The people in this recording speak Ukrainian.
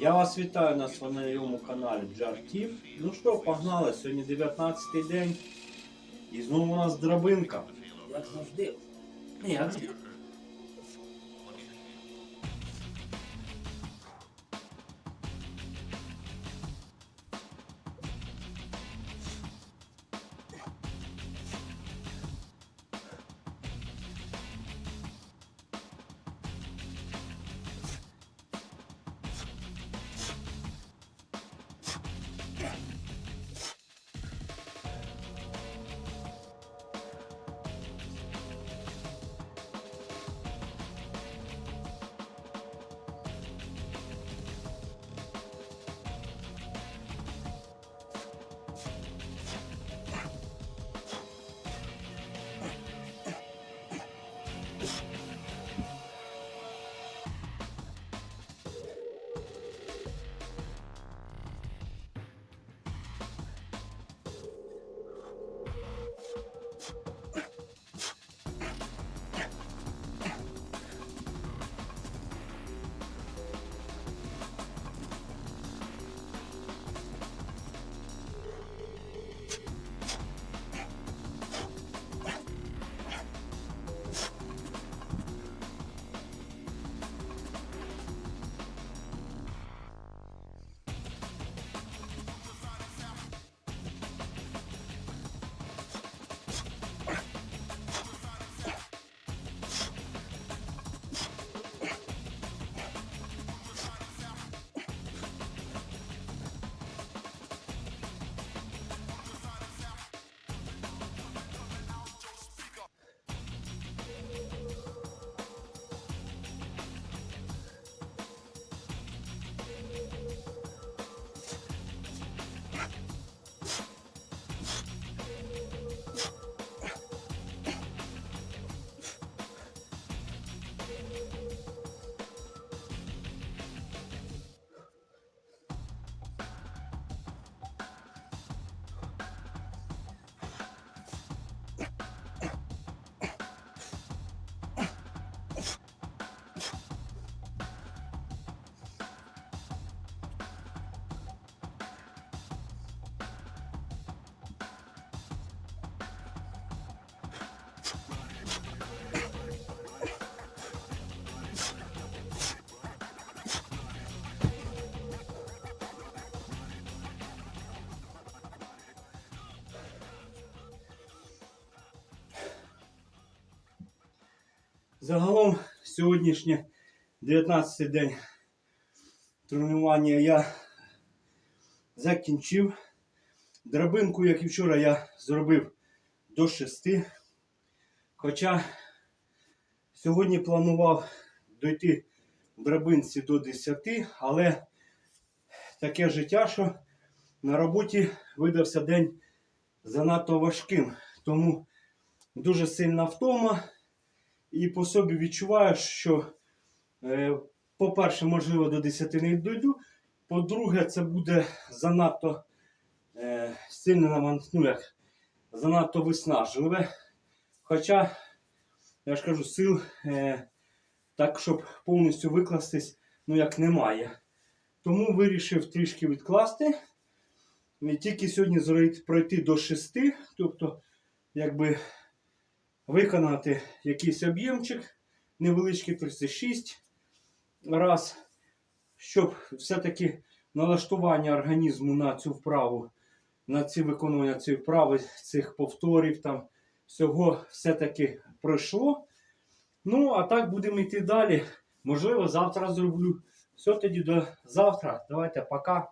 Я вас вітаю на своєму каналі Джартів. Ну що, погнали, сьогодні 19 день. І знову у нас драбинка. Як завжди. Як завжди. Yeah. Загалом сьогоднішнє 19 день тренування я закінчив. Драбинку, як і вчора, я зробив до 6. Хоча сьогодні планував дойти в драбинці до 10, але таке життя, що на роботі видався день занадто важким. Тому дуже сильна втома. І по собі відчуваю, що, е, по-перше, можливо, до 10 не дойду. По-друге, це буде занадто е, сильно ну, як, занадто виснажливе. Хоча, я ж кажу, сил е, так, щоб повністю викластись, ну як немає. Тому вирішив трішки відкласти. І тільки сьогодні пройти до 6, тобто, якби виконати якийсь об'ємчик невеличкий 36 раз, щоб все-таки налаштування організму на цю вправу, на ці виконування цієї вправи, цих повторів там всього все-таки пройшло. Ну, а так будемо йти далі. Можливо, завтра зроблю. Все тоді до завтра. Давайте, пока.